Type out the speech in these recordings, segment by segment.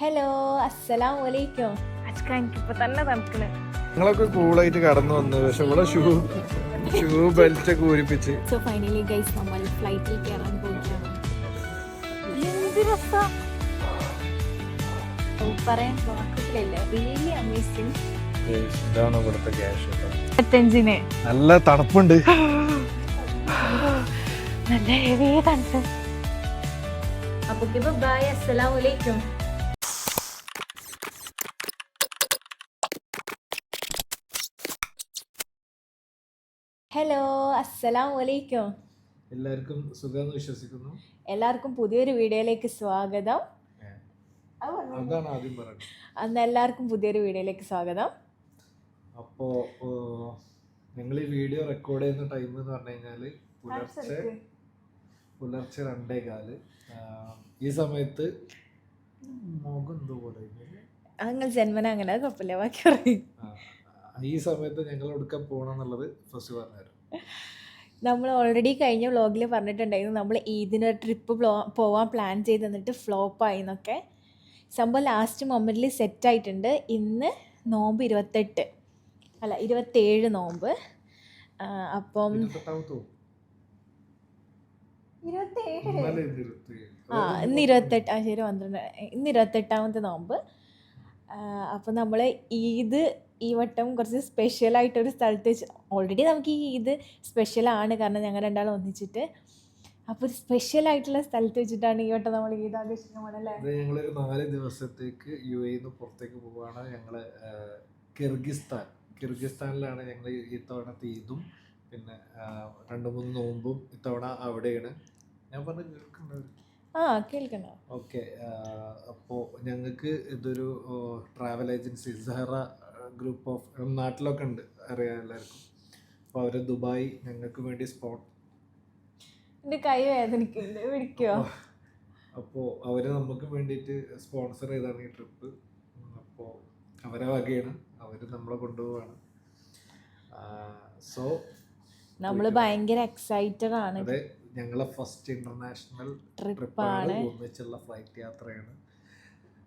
Hello അസ്സലാം വലൈക്കും ഞങ്ങളൊക്കെ കൂളായിട്ട് കടന്നു വന്നു. പക്ഷെ ഇവിടെ ഷൂ ഷൂ ബെൽറ്റ് ഒക്കെ ഊരിപ്പിച്ച്. സോ ഫൈനലി ഗൈസ് നമ്മൾ ഫ്ലൈറ്റിൽ കയറാൻ പോവുകയാണ്. എന്ത് രസം. പറയാൻ വാക്കുകളില്ല റിയലി അമേസിങ് ഇതാണ് ഇവിടുത്തെ ക്യാഷ് ഇരുപത്തഞ്ചിന് നല്ല തണുപ്പുണ്ട്. നല്ല ഹെവി തണുപ്പ് അപ്പൊ ബൈ അസ്സലാം ഹലോ അസ്സലാം വലൈക്കും എല്ലാവർക്കും സുഖമെന്ന് വിശ്വസിക്കുന്നു. എല്ലാവർക്കും പുതിയൊരു വീഡിയോയിലേക്ക് സ്വാഗതം. അതാണ് ആദ്യം പറയുന്നത് അന്ന് എല്ലാവർക്കും പുതിയൊരു വീഡിയോയിലേക്ക് സ്വാഗതം. അപ്പോ ഞങ്ങൾ ഈ വീഡിയോ റെക്കോർഡ് ചെയ്യുന്ന ടൈം എന്ന് പറഞ്ഞു കഴിഞ്ഞാൽ പുലർച്ചെ പുലർച്ചെ രണ്ടേ കാൽ. ഈ സമയത്ത് മുഖം എന്തോ പോലെ ഇങ്ങനെ. അങ്ങനെ ജന്മന അങ്ങനെ അത് കുഴപ്പമില്ല. ബാക്കി പറയും. ഈ സമയത്ത് ഞങ്ങൾ എടുക്കാൻ പോകണം എന്നുള്ളത് ഫസ്റ്റ് പറഞ്ഞുതരാം. നമ്മൾ ഓൾറെഡി കഴിഞ്ഞ വ്ളോഗിൽ പറഞ്ഞിട്ടുണ്ടായിരുന്നു നമ്മൾ ഈദിന് ട്രിപ്പ് പോവാൻ പ്ലാൻ ചെയ്ത് തന്നിട്ട് ഫ്ലോപ്പായി എന്നൊക്കെ. സംഭവം ലാസ്റ്റ് മൊമെന്റിൽ സെറ്റായിട്ടുണ്ട് ഇന്ന് നോമ്പ് ഇരുപത്തെട്ട്. അല്ല ഇരുപത്തേഴ് നോമ്പ്. അപ്പം. ആ ഇന്ന് ഇരുപത്തെട്ട്. ആ ശരി പന്ത്രണ്ട്. ഇന്ന് ഇരുപത്തെട്ടാമത്തെ നോമ്പ്. അപ്പം നമ്മൾ ഈദ് ഈ വട്ടം കുറച്ച് സ്പെഷ്യലായിട്ടൊരു സ്ഥലത്ത് വെച്ച് ഓൾറെഡി നമുക്ക് ഈ ഇത് സ്പെഷ്യലാണ് കാരണം ഞങ്ങൾ രണ്ടാളും ഒന്നിച്ചിട്ട്. അപ്പോൾ ഒരു സ്പെഷ്യൽ ആയിട്ടുള്ള സ്ഥലത്ത് വെച്ചിട്ടാണ് ഈ വട്ടം നമ്മൾ ഈദ് ഞങ്ങളൊരു നാല് ദിവസത്തേക്ക് യു എന്ന് പുറത്തേക്ക് പോവുകയാണ് ഞങ്ങൾ ആ, കിർഗിസ്ഥാൻ. കിർഗിസ്ഥാനിലാണ് ഞങ്ങൾ ഇത്തവണത്തെ ഈദും പിന്നെ രണ്ടു രണ്ട് മൂന്ന് നോമ്പും ഇത്തവണ അവിടെയാണ്. ഞാൻ പറഞ്ഞു കേൾക്കുന്നുണ്ട് ആ കേൾക്കണോ? ഓക്കെ അപ്പോൾ ഞങ്ങൾക്ക് ഇതൊരു travel agency Sahara group of നാട്ടിലൊക്കെ ഉണ്ട് അറിയാം എല്ലാവർക്കും. അപ്പോൾ അവർ ദുബായ് ഞങ്ങൾക്ക് വേണ്ടി സ്പോട്ട് എന്റെ കൈ വേദനിക്കുന്നുണ്ട് പിടിക്കോ? അപ്പോൾ അവർ നമുക്ക് വേണ്ടിയിട്ട് സ്പോൺസർ ചെയ്താണ് ഈ ട്രിപ്പ് അപ്പോൾ അവരെ വകയാണ് അവർ നമ്മളെ കൊണ്ടുപോവാണ്. സോ നമ്മൾ ഭയങ്കര എക്സൈറ്റഡ് ആണ്. അതെ ഞങ്ങളെ ഫസ്റ്റ് ഇന്റർനാഷണൽ ട്രിപ്പാണ് ആണ് ഒന്നിച്ചുള്ള ഫ്ലൈറ്റ് യാത്രയാണ്.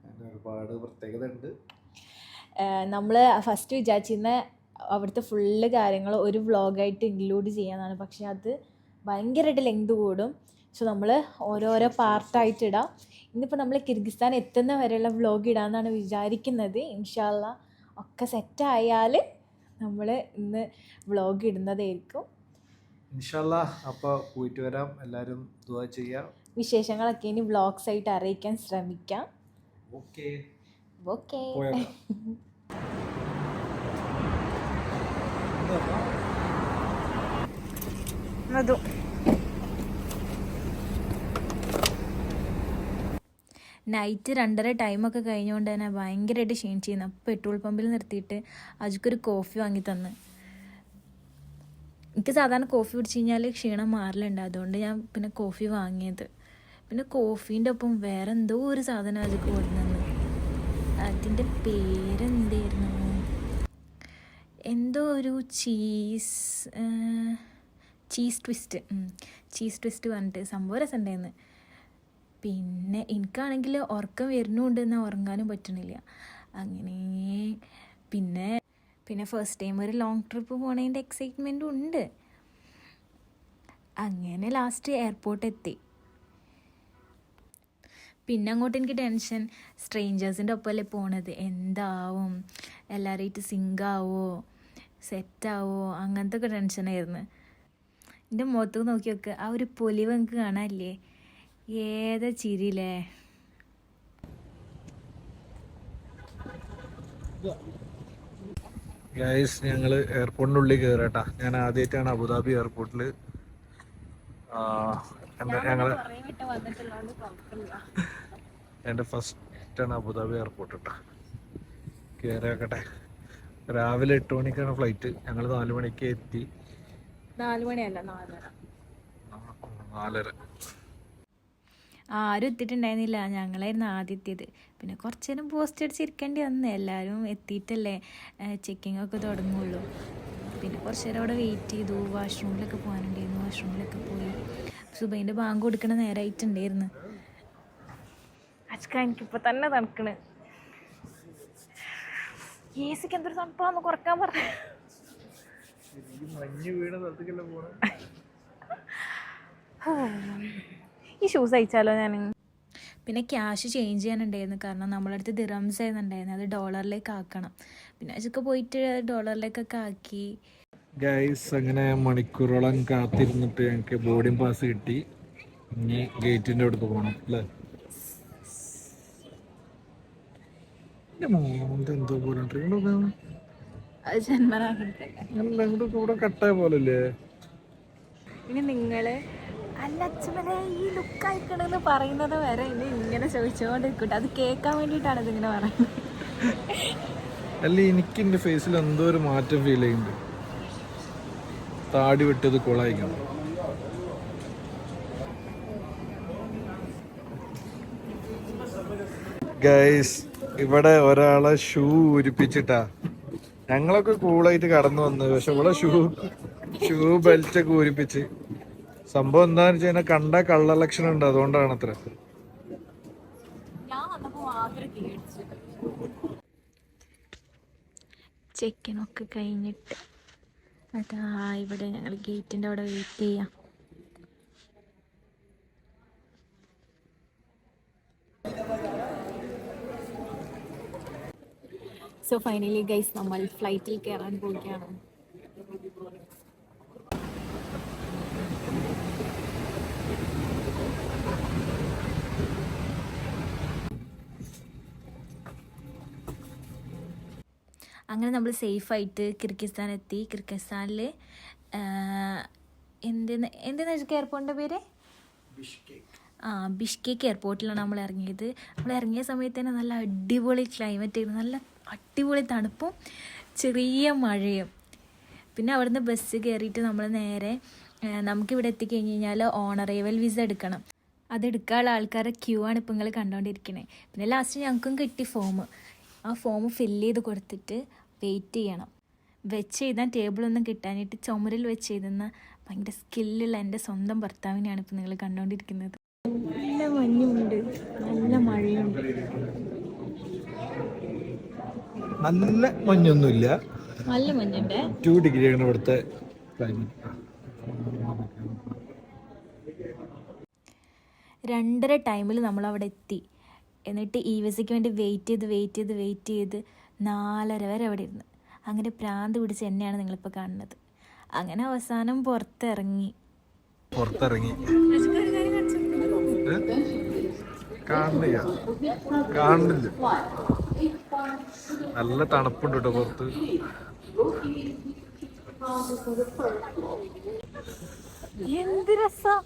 അതിന് ഒരുപാട് പ്രത്യേകത ഉണ്ട് നമ്മൾ ഫസ്റ്റ് വിചാരിച്ചിരുന്ന അവിടുത്തെ ഫുള്ള് കാര്യങ്ങൾ ഒരു വ്ളോഗായിട്ട് ഇൻക്ലൂഡ് ചെയ്യാനാണ് പക്ഷേ അത് ഭയങ്കരമായിട്ട് ലെങ്ത് കൂടും. സോ നമ്മൾ ഓരോരോ പാർട്ടായിട്ട് ഇടാം. ഇന്നിപ്പോൾ നമ്മൾ കിർഗിസ്ഥാൻ എത്തുന്ന വരെയുള്ള വ്ളോഗ് ഇടാമെന്നാണ് വിചാരിക്കുന്നത്. ഇൻഷാല്ല ഒക്കെ സെറ്റായാൽ നമ്മൾ ഇന്ന് വ്ളോഗ് ഇടുന്നതായിരിക്കും. ഇൻഷാല്ല അപ്പോൾ പോയിട്ട് വരാം. എല്ലാവരും ചെയ്യാം. വിശേഷങ്ങളൊക്കെ ഇനി വ്ളോഗ്സ് ആയിട്ട് അറിയിക്കാൻ ശ്രമിക്കാം. Okay okay Bueno. നൈറ്റ് രണ്ടര ടൈമൊക്കെ കഴിഞ്ഞുകൊണ്ട് തന്നെ ഭയങ്കരമായിട്ട് ക്ഷീണിച്ചിരുന്നു അപ്പോൾ പെട്രോൾ പമ്പിൽ നിർത്തിയിട്ട് അജുക്കൊരു കോഫി വാങ്ങി തന്ന്. എനിക്ക് സാധാരണ കോഫി കുടിച്ച് കഴിഞ്ഞാൽ ക്ഷീണം മാറലുണ്ട്. അതുകൊണ്ട് ഞാൻ പിന്നെ കോഫി വാങ്ങിയത്. പിന്നെ കോഫീന്റെ ഒപ്പം വേറെ എന്തോ ഒരു സാധനം അജുക്ക് കൊടുന്നു അതിന്റെ പേരെന്തായിരുന്നു? എന്തോ ഒരു cheese cheese twist cheese twist പറഞ്ഞിട്ട് സംഭവം രസമുണ്ടായിരുന്നു. പിന്നെ എനിക്കാണെങ്കിൽ ഉറക്കം വരുന്നുണ്ട് എന്നാൽ ഉറങ്ങാനും പറ്റണില്ല. അങ്ങനെ പിന്നെ പിന്നെ ഫസ്റ്റ് ടൈം ഒരു ലോങ് ട്രിപ്പ് പോണതിന്റെ എക്സൈറ്റ്മെന്റും ഉണ്ട്. അങ്ങനെ ലാസ്റ്റ് എയർപോർട്ട് എത്തി. പിന്നെ അങ്ങോട്ട് എനിക്ക് ടെൻഷൻ. സ്ട്രേഞ്ചേഴ്സിന്റെ ഒപ്പമല്ലേ പോണത്. എന്താവും? എല്ലാവരുമായിട്ട് സിങ്കാവോ? ആവോ സെറ്റാവോ? അങ്ങനത്തെ ഒക്കെ ടെൻഷനായിരുന്നു എന്റെ മുഖത്ത് നോക്കി നോക്ക്. ആ ഒരു പൊലിവ് എനിക്ക് കാണാനില്ലേ? ഏതാ ചിരിയില്ലേ? ഗൈസ് ഞങ്ങൾ എയർപോർട്ടിന്റെ ഉള്ളിൽ കയറട്ടാ ഞാൻ ആദ്യമായിട്ടാണ് അബുദാബി എയർപോർട്ടിൽ ഞങ്ങൾ എന്റെ ഫസ്റ്റാണ് അബുദാബി എയർപോർട്ട് കേട്ടോ കയറിയാക്കട്ടെ രാവിലെ എട്ട് മണിക്കാണ് ഫ്ലൈറ്റ് ഞങ്ങൾ നാല് മണിക്ക് എത്തി. നാല് മണിയല്ല നാലര. ആരും എത്തിയിട്ടുണ്ടായിരുന്നില്ല. ഞങ്ങളായിരുന്നു ആദ്യം എത്തിയത്. പിന്നെ കുറച്ച് നേരം പോസ്റ്റ് അടിച്ചിരിക്കേണ്ടി വന്നു. എല്ലാവരും എത്തിയിട്ടല്ലേ ചെക്കിംഗ് ഒക്കെ തുടങ്ങുള്ളൂ. പിന്നെ കുറച്ച് നേരം അവിടെ വെയിറ്റ് ചെയ്തു. വാഷ്റൂമിലൊക്കെ പോകാനുണ്ടായിരുന്നു. വാഷ്റൂമിലൊക്കെ പോയി. സുബൈന്റെ ബാങ്ക് കൊടുക്കണ നേരമായിട്ടുണ്ടായിരുന്നു അച്ഛ ഇപ്പൊ തന്നെ തണുക്കണ്. എ സിക്ക് എന്തൊരു തണുപ്പാന്ന് കുറയ്ക്കാൻ പറഞ്ഞു. ഈ ഷൂസ് അയച്ചാലോ ഞാൻ? പിന്നെ ക്യാഷ് ചേഞ്ച് ചെയ്യാനുണ്ടായിരുന്നു. കാരണം നമ്മളെ അടുത്ത് ദിറംസ് ആയിരുന്നുണ്ടായിരുന്നു. അത് ഡോളറിലേക്ക് ആക്കണം. പിന്നെ അതൊക്കെ പോയിട്ട് ഡോളറിലേക്കൊക്കെ ആക്കി. ഗൈസ് അങ്ങനെ മണിക്കൂറോളം കാത്തിരുന്നിട്ട് ഞങ്ങൾക്ക് ബോർഡിംഗ് പാസ് കിട്ടി. ഇനി ഗേറ്റിന്റെ അടുത്ത് പോകണം അല്ലേ? എന്തോ പോലെ കൂടെ കട്ടായ പോലല്ലേ? ഇനി നിങ്ങൾ അല്ല അച്ഛനെ ഈ ലുക്ക് അയക്കണെന്ന് പറയുന്നത് വരെ ഇനി ഇങ്ങനെ ചോദിച്ചുകൊണ്ടിരിക്കട്ടെ അത് കേൾക്കാൻ വേണ്ടിയിട്ടാണ് ഇതിങ്ങനെ പറയുന്നത്. അല്ല എനിക്ക് എന്റെ ഫേസിൽ എന്തോ ഒരു മാറ്റം ഫീൽ ചെയ്യുന്നുണ്ട്. താടി വിട്ടത് കൊളായിക്കണം. ഗൈസ് ഇവിടെ ഒരാളെ ഷൂ ഉരിപ്പിച്ചിട്ടാ. ഞങ്ങളൊക്കെ കൂളായിട്ട് കടന്നു വന്നത് പക്ഷെ ഇവിടെ ഷൂ ഷൂ ബെൽറ്റ് ഒക്കെ ഊരിപ്പിച്ച് സംഭവം എന്താന്ന് വെച്ച് കഴിഞ്ഞാൽ കണ്ട കള്ള ലക്ഷണം ഉണ്ട് അതുകൊണ്ടാണ് അത്ര. ചെക്കിനൊക്കെ കഴിഞ്ഞിട്ട്. അതാ ഇവിടെ ഞങ്ങൾ ഗേറ്റിന്റെ അവിടെ വെയിറ്റ് ചെയ്യാം. സോ ഫൈനലി ഗൈസ് നമ്മൾ ഫ്ലൈറ്റിൽ കയറാൻ പോവുകയാണ്. അങ്ങനെ നമ്മൾ സേഫായിട്ട് കിർഗിസ്ഥാൻ എത്തി കിർഗിസ്ഥാനിൽ എന്തെന്ന് എന്തെന്ന് വെച്ചാൽ എയർപോർട്ടിന്റെ പേര്? ആ ബിഷ്കേക്ക് എയർപോർട്ടിലാണ് നമ്മൾ ഇറങ്ങിയത്. നമ്മൾ ഇറങ്ങിയ സമയത്ത് തന്നെ നല്ല അടിപൊളി ക്ലൈമറ്റ് ആയിരുന്നു. നല്ല അടിപൊളി തണുപ്പും ചെറിയ മഴയും. പിന്നെ അവിടുന്ന് ബസ് കയറിയിട്ട് നമ്മൾ നേരെ നമുക്ക് നമുക്കിവിടെ എത്തിക്കഴിഞ്ഞ് കഴിഞ്ഞാൽ ഓണറേവൽ വിസ എടുക്കണം. അതെടുക്കാനുള്ള ആൾക്കാരെ ക്യൂ ആണ് ഇപ്പം നിങ്ങൾ കണ്ടുകൊണ്ടിരിക്കണേ പിന്നെ ലാസ്റ്റ് ഞങ്ങൾക്കും കിട്ടി ഫോം ആ ഫോം ഫില്ല് ചെയ്ത് കൊടുത്തിട്ട് വെയിറ്റ് ചെയ്യണം. വെച്ച് എഴുതാൻ ടേബിളൊന്നും കിട്ടാനായിട്ട് ചുമരിൽ വെച്ച് എഴുതുന്ന ഭയങ്കര സ്കില്ലുള്ള എന്റെ സ്വന്തം ഭർത്താവിനെയാണ് ഇപ്പം നിങ്ങൾ കണ്ടുകൊണ്ടിരിക്കുന്നത് നല്ല മഞ്ഞുണ്ട്. നല്ല മഴയുണ്ട്. നല്ല മഞ്ഞൊന്നുമില്ല. നല്ല മഞ്ഞുണ്ട്. ടു ഡിഗ്രിയാണ് ഇവിടുത്തെ ക്ലൈമറ്റ് രണ്ടര ടൈമിൽ നമ്മൾ അവിടെ എത്തി. എന്നിട്ട് ഈ വിസയ്ക്ക് വേണ്ടി വെയിറ്റ് ചെയ്ത് വെയിറ്റ് ചെയ്ത് വെയിറ്റ് ചെയ്ത് നാലര വരെ അവിടെ ഇരുന്ന്. അങ്ങനെ പ്രാന്ത് പിടിച്ച് എന്നെയാണ് നിങ്ങളിപ്പോൾ കാണുന്നത്. അങ്ങനെ അവസാനം പുറത്തിറങ്ങി. പുറത്തിറങ്ങി. ഏ? കാണില്ല. കാണുന്നില്ല നല്ല തണുപ്പുണ്ട് കേട്ടോ പുറത്ത്. എന്ത് രസം.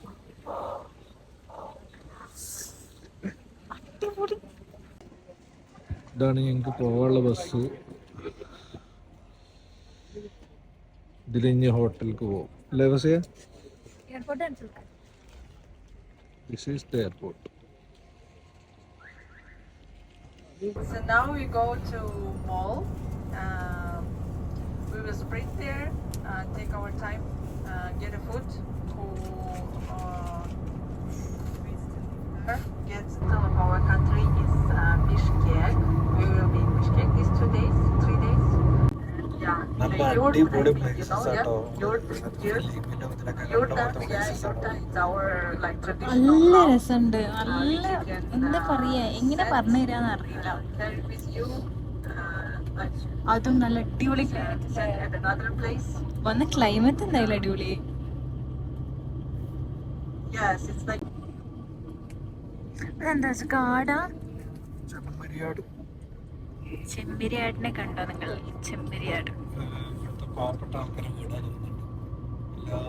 ഇതാണ് ഞങ്ങൾക്ക് പോകാനുള്ള ബസ്. ഇതിലിഞ്ഞ് ഹോട്ടലിക്ക് പോകും അല്ലേ bus this is the airport So now we go to mall. Um, we will sprint there, uh, take our time, uh, get a food to uh, get some of our country is uh, Bishkek. We will be in Bishkek these two days. Our places ആട്ടോ നല്ല. രസമുണ്ട്. നല്ല എന്താ പറയാ? എങ്ങനെ പറഞ്ഞു തരാന്ന് അറിയില്ല. അതും നല്ല അടിപൊളി. വന്ന ക്ലൈമറ്റ് എന്തായാലും അടിപൊളി. കാടാ? ചെമ്പരിയാടിനെ കണ്ടോ നിങ്ങൾ? ചെമ്പരിയാട് പാവപ്പെട്ട ആൾക്കാരെ വീടാണ് തോന്നുന്നുണ്ട് എല്ലാ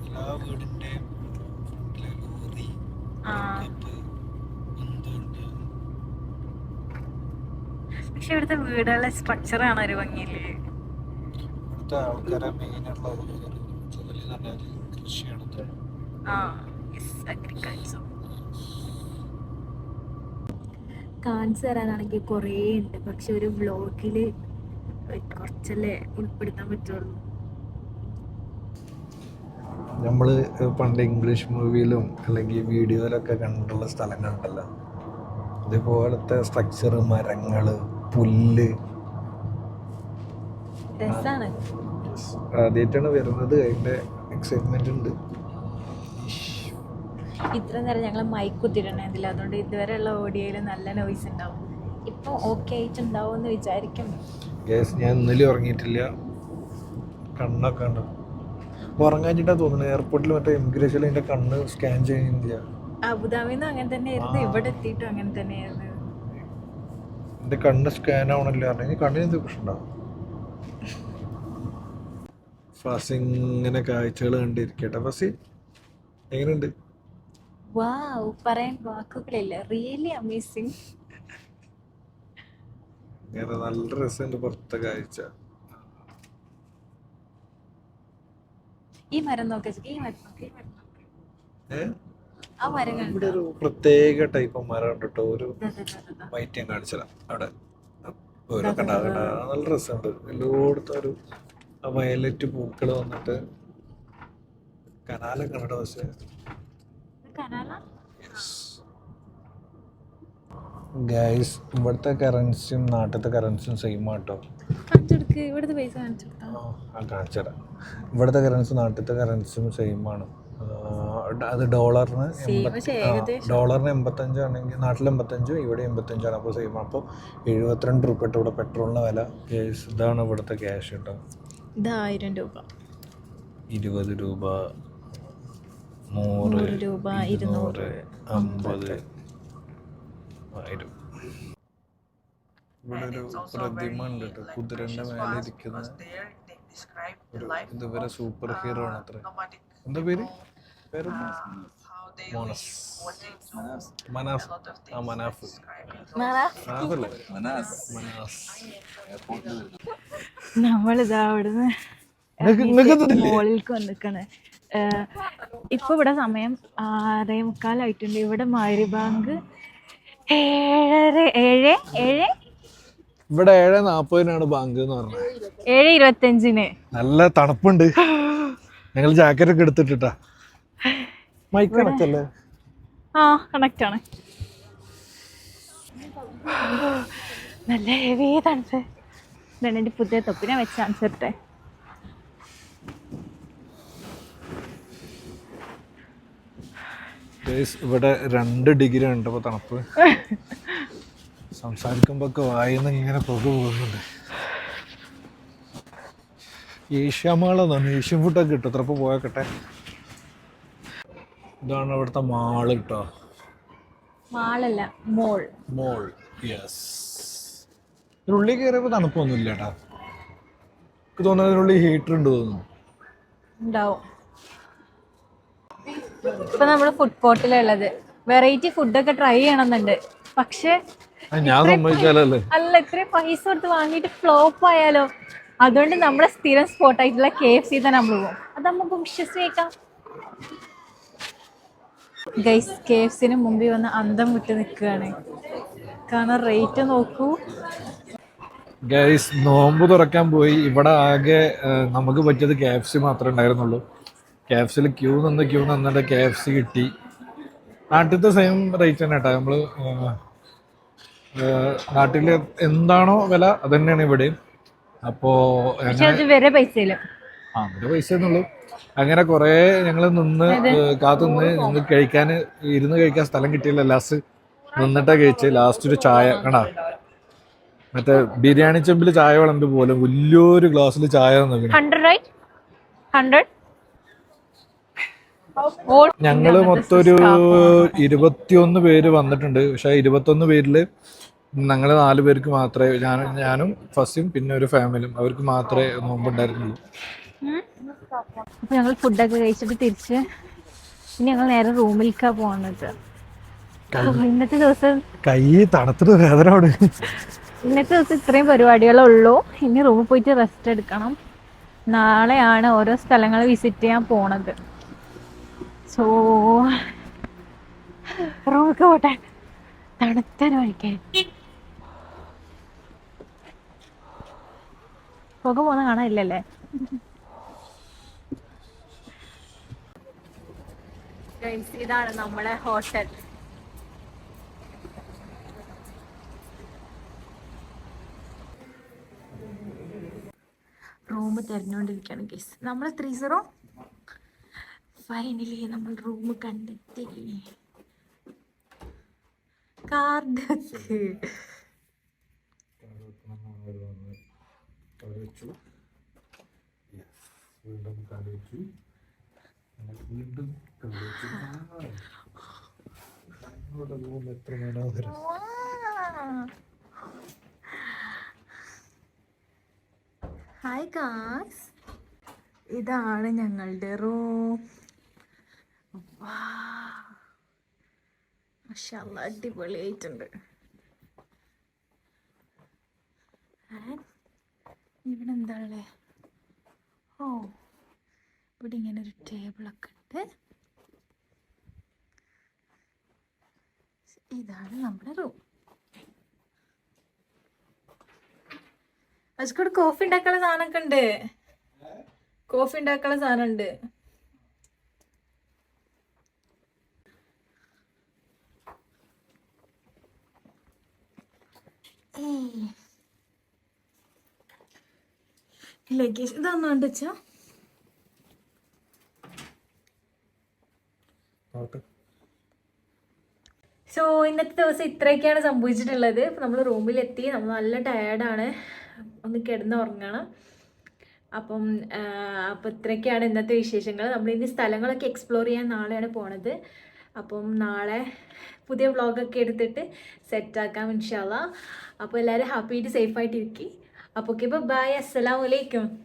എല്ലാ വീടിന്റെയും ഫ്രണ്ടിലെ ലോറി ആ. കപ്പ് എന്തുണ്ട് പക്ഷെ ഇവിടുത്തെ വീടുകളുടെ സ്ട്രക്ചറാണ് ഒരു ഭംഗിയിൽ ഇവിടുത്തെ ആൾക്കാരെ മെയിൻ ജോലി പറഞ്ഞാൽ കൃഷിയാണ് അഗ്രികൾച്ചർ കാണിച്ചു തരാനാണെങ്കിൽ കുറേ ഉണ്ട് പക്ഷെ ഒരു വ്ലോഗിൽ കുറച്ചല്ലേ ഉൾപ്പെടുത്താൻ പറ്റുള്ളൂ. നമ്മൾ പണ്ട് ഇംഗ്ലീഷ് മൂവിയിലും അല്ലെങ്കിൽ വീഡിയോയിലൊക്കെ കണ്ടിട്ടുള്ള സ്ഥലങ്ങളുണ്ടല്ലോ. ഇതുപോലത്തെ സ്ട്രക്ചർ മരങ്ങൾ പുല്ല്. ആദ്യമായിട്ടാണ് വരുന്നത്. അതിന്റെ എക്സൈറ്റ്മെന്റ് ഉണ്ട്. ഇത്ര നേരം ഞങ്ങൾ മൈക്ക് കുത്തിയിട്ടുണ്ടായിരുന്നില്ല അതുകൊണ്ട് ഇതുവരെയുള്ള ഓഡിയോയിൽ നല്ല നോയ്സ് ഉണ്ടാവും. ഇപ്പോൾ ഓക്കെ ആയിട്ടുണ്ടാവും എന്ന് വിചാരിക്കുന്നു. ഗ്യാസ് ഞാൻ ഇന്നലെ ഉറങ്ങിയിട്ടില്ല. കണ്ണൊക്കെ ഉണ്ട് ഉറങ്ങാഞ്ഞിട്ടാ തോന്നുന്നത് എയർപോർട്ടിൽ മറ്റേ ഇമിഗ്രേഷനിൽ എന്റെ കണ്ണ് സ്കാൻ ചെയ്യുന്നില്ല. എന്റെ അങ്ങനെ തന്നെയായിരുന്നു ഇവിടെ എത്തിയിട്ടും അങ്ങനെ തന്നെയായിരുന്നു. എന്റെ കണ്ണ് സ്കാൻ ആവണല്ലോ. അല്ലെങ്കിൽ കണ്ണിന് എന്ത് പ്രശ്നമുണ്ടാവും ഫസ് ഇങ്ങനെ കാഴ്ചകൾ കണ്ടിരിക്കട്ടെ. ഫസി എങ്ങനെയുണ്ട്? വാവ് പറയാൻ വാക്കുകളില്ല. റിയലി അമേസിങ് ഇങ്ങനെ നല്ല രസമുണ്ട് പുറത്തെ കാഴ്ച. ഈ മരം ഇവിടെ ഒരു പ്രത്യേക ടൈപ്പ് മരം ഉണ്ട് കേട്ടോ ഒരു. വൈറ്റ് ഞാൻ കാണിച്ചതാ അവിടെ. ഓരോ കണ്ട കണ്ട. നല്ല രസമുണ്ട്. എല്ലായിടത്തും ഒരു വയലറ്റ് പൂക്കൾ വന്നിട്ട് കനാലൊക്കെ ഉണ്ട് പക്ഷേ? കനാല? കനാലാ? ഗൈസ് ഇവിടുത്തെ കറൻസിയും നാട്ടിലത്തെ കറൻസിയും സെയിം ആട്ടോ. ഇവിടുത്തെ പൈസ കാണിച്ചു ആ കാണിച്ചുതരാം. ഇവിടുത്തെ കറൻസി നാട്ടിലത്തെ കറൻസിയും സെയിം ആണ്. അത് ഡോളറിന് ഡോളറിന് എൺപത്തഞ്ചാണെങ്കിൽ നാട്ടിൽ എൺപത്തഞ്ചും ഇവിടെ എൺപത്തഞ്ചാണ്. അപ്പോൾ സെയിം അപ്പോൾ എഴുപത്തിരണ്ട് രൂപ ഇവിടെ പെട്രോളിന് വില. ഗൈസ് ഇതാണ് ഇവിടുത്തെ ക്യാഷ് കേട്ടോ ഇത് ആയിരം രൂപ. ഇരുപത് രൂപ നൂറ് രൂപ, ഇരുന്നൂറ്, അമ്പത്. ആയിരം ഇവിടെ ഒരു പ്രതിമ ഉണ്ട് കേട്ടോ. കുതിരന്റെ മേലെ ഇരിക്കുന്ന ഒരു ഇതുവരെ സൂപ്പർ ഹീറോ ആണ് അത്ര. എന്താ പേര്? പേര് uh, മനാഫ് ആ മനാഫ് മനാഫല്ലേ മനാസ്. നമ്മളിതാ അവിടുന്ന് വന്നിക്കാണ്. ഇപ്പൊ ഇവിടെ സമയം ആറേ മുക്കാലായിട്ടുണ്ട് ഇവിടെ മാരി ബാങ്ക് ഏഴര ഏഴ് ഏഴ്? ഇവിടെ ഏഴ് നാപ്പതിനാണ് ബാങ്ക് എന്ന് പറഞ്ഞത്. ഏഴ് ഇരുപത്തഞ്ചിന്. നല്ല തണുപ്പുണ്ട്. ഞങ്ങൾ ജാക്കറ്റ് ഒക്കെ എടുത്തിട്ടാ മൈക്ക് കണക്റ്റല്ലേ ആ കണക്റ്റ് ആണ്. നല്ല ഹെവി തണുപ്പ്. ഇതാണ് എന്റെ പുതിയ തൊപ്പിനെ വെച്ച് കാണിച്ചിട്ടെ ഇവിടെ രണ്ട് ഡിഗ്രി ഉണ്ട് ഇപ്പോൾ തണുപ്പ്. സംസാരിക്കുമ്പോൾ ഒക്കെ വായിന്ന് ഇങ്ങനെ പുക പോകുന്നുണ്ട്. ഏഷ്യാമാളെന്നാണ് ഏഷ്യൻ ഫുഡൊക്കെ കിട്ടും അത്രപ്പോൾ പോയാക്കട്ടെ? ഇതാണ് ഇവിടുത്തെ മാൾ കേട്ടോ മാളല്ല മോൾ. മോൾ യെസ് ഇതിനുള്ളിൽ കയറിയപ്പോൾ തണുപ്പൊന്നുമില്ല കേട്ടാ. എനിക്ക് തോന്നുന്നത് ഇതിനുള്ളിൽ ഹീറ്റർ ഉണ്ട് തോന്നുന്നു. ഉണ്ടാവും. ഇപ്പൊ നമ്മൾ ഫുഡ് കോർട്ടിലുള്ളത് വെറൈറ്റി ഫുഡൊക്കെ ട്രൈ ചെയ്യണമെന്നുണ്ട് പക്ഷേ അല്ല ഇത്രയും പൈസ കൊടുത്ത് വാങ്ങിട്ട് ഫ്ലോപ്പ് ആയാലോ? അതുകൊണ്ട് നമ്മുടെ സ്ഥിരം സ്പോട്ട് ആയിട്ടുള്ള കെ എഫ് സി തന്നെ നമ്മൾ പോകും അത് നമുക്ക് വിശ്വസിക്കാം. ഗൈസ് കെ എഫ് സിന് മുമ്പിൽ വന്ന് അന്തം വിട്ട് നിൽക്കുകയാണ്. കാരണം റേറ്റ് നോക്കൂ. ഗൈസ് നോമ്പ് തുറക്കാൻ പോയി. ഇവിടെ ആകെ നമുക്ക് പറ്റിയത് കെ എഫ് സി മാത്രമേ ഉണ്ടായിരുന്നുള്ളൂ. കെ എഫ് സിയിൽ ക്യൂ നിന്ന് ക്യൂ നിന്നിട്ട് കെ എഫ് സി കിട്ടി. നാട്ടിലത്തെ സെയിം റേറ്റ് തന്നെ കേട്ടോ നമ്മൾ നാട്ടിൽ എന്താണോ വില അത് തന്നെയാണ് ഇവിടെ അപ്പോൾ വരെ പൈസയില്ല ആ അതിന്റെ പൈസ എന്നുള്ളൂ അങ്ങനെ കുറേ ഞങ്ങൾ നിന്ന് കാത്തുനിന്ന് ഞങ്ങൾ കഴിക്കാൻ ഇരുന്ന് കഴിക്കാൻ സ്ഥലം കിട്ടിയില്ല. ലാസ്റ്റ് നിന്നിട്ടാ കഴിച്ച്. ലാസ്റ്റ് ഒരു ചായ കണ്ടാ മറ്റേ ബിരിയാണി ചെമ്പിൽ ചായ വിളമ്പി പോലും വലിയൊരു ഗ്ലാസ്സിൽ ചായ തന്നു ഹൺഡ്രഡ് ഞങ്ങൾ മൊത്തം ഒരു ഇരുപത്തിയൊന്ന് പേര് വന്നിട്ടുണ്ട്. പക്ഷെ ആ ഇരുപത്തൊന്ന് പേരിൽ ഞങ്ങൾ നാല് പേർക്ക് മാത്രമേ ഞാൻ ഞാനും ഫസ്റ്റും പിന്നെ ഒരു ഫാമിലിയും അവർക്ക് മാത്രമേ നോമ്പുണ്ടായിരുന്നുള്ളൂ. അപ്പൊ ഞങ്ങൾ ഫുഡൊക്കെ കഴിച്ചിട്ട് തിരിച്ച് ഇനി ഞങ്ങൾ നേരെ റൂമിലേക്കാ പോകുന്നത് ഇന്നത്തെ ദിവസം കൈ തണുത്തിട്ട് വേദന ഇന്നത്തെ ദിവസം ഇത്രയും പരിപാടികളേ ഉള്ളൂ ഇനി റൂമിൽ പോയിട്ട് റെസ്റ്റ് എടുക്കണം. നാളെയാണ് ഓരോ സ്ഥലങ്ങൾ വിസിറ്റ് ചെയ്യാൻ പോണത്. സോ റൂമിക്ക് പോട്ടെ. തണുത്തന് കഴിക്കാൻ പുക പോകുന്ന കാണാനില്ലല്ലേ? ഇതാണ് നമ്മളെ ഹോട്ടൽ. റൂം തിരഞ്ഞുകൊണ്ടിരിക്കുകയാണ് കേസ് നമ്മൾ ത്രീ സീറോ ഫൈനലി നമ്മൾ റൂം കണ്ടെത്തി. കാർഡ് വെച്ചു. വീണ്ടും വെച്ചു വീണ്ടും റൂം എത്ര മനോഹരം ഹായ് കാസ് ഇതാണ് ഞങ്ങളുടെ റൂം മഷാല്ല അടിപൊളിയായിട്ടുണ്ട്. ഇവിടെ എന്താ ഉള്ളത് ഓ ഇവിടെ ഇങ്ങനെ ഒരു ടേബിളൊക്കെ ഉണ്ട്. ഇതാണ് നമ്മുടെ റൂം അച്ഛക്കൂടെ കോഫി ഉണ്ടാക്കാനുള്ള സാധനമൊക്കെ ഉണ്ട്. കോഫി ഉണ്ടാക്കാനുള്ള സാധനം ഉണ്ട് ലഗേജ് ഇതൊന്നും വെച്ചാ നോട്ടെ സോ ഇന്നത്തെ ദിവസം ഇത്രയൊക്കെയാണ് സംഭവിച്ചിട്ടുള്ളത്. നമ്മൾ റൂമിലെത്തി. നമ്മൾ നല്ല ടയേർഡാണ് ഒന്ന് കിടന്ന് ഉറങ്ങണം. അപ്പം അപ്പം ഇത്രയൊക്കെയാണ് ഇന്നത്തെ വിശേഷങ്ങൾ നമ്മൾ ഇനി സ്ഥലങ്ങളൊക്കെ എക്സ്പ്ലോർ ചെയ്യാൻ നാളെയാണ് പോണത്. അപ്പം നാളെ പുതിയ വ്ളോഗൊക്കെ എടുത്തിട്ട് സെറ്റാക്കാം ഇൻഷാല്ല അപ്പോൾ എല്ലാവരും ഹാപ്പി ആയിട്ട് സേഫായിട്ട് ഇരിക്കും അപ്പോൾ ഓക്കെ ബൈ അസ്സലാമലൈക്കും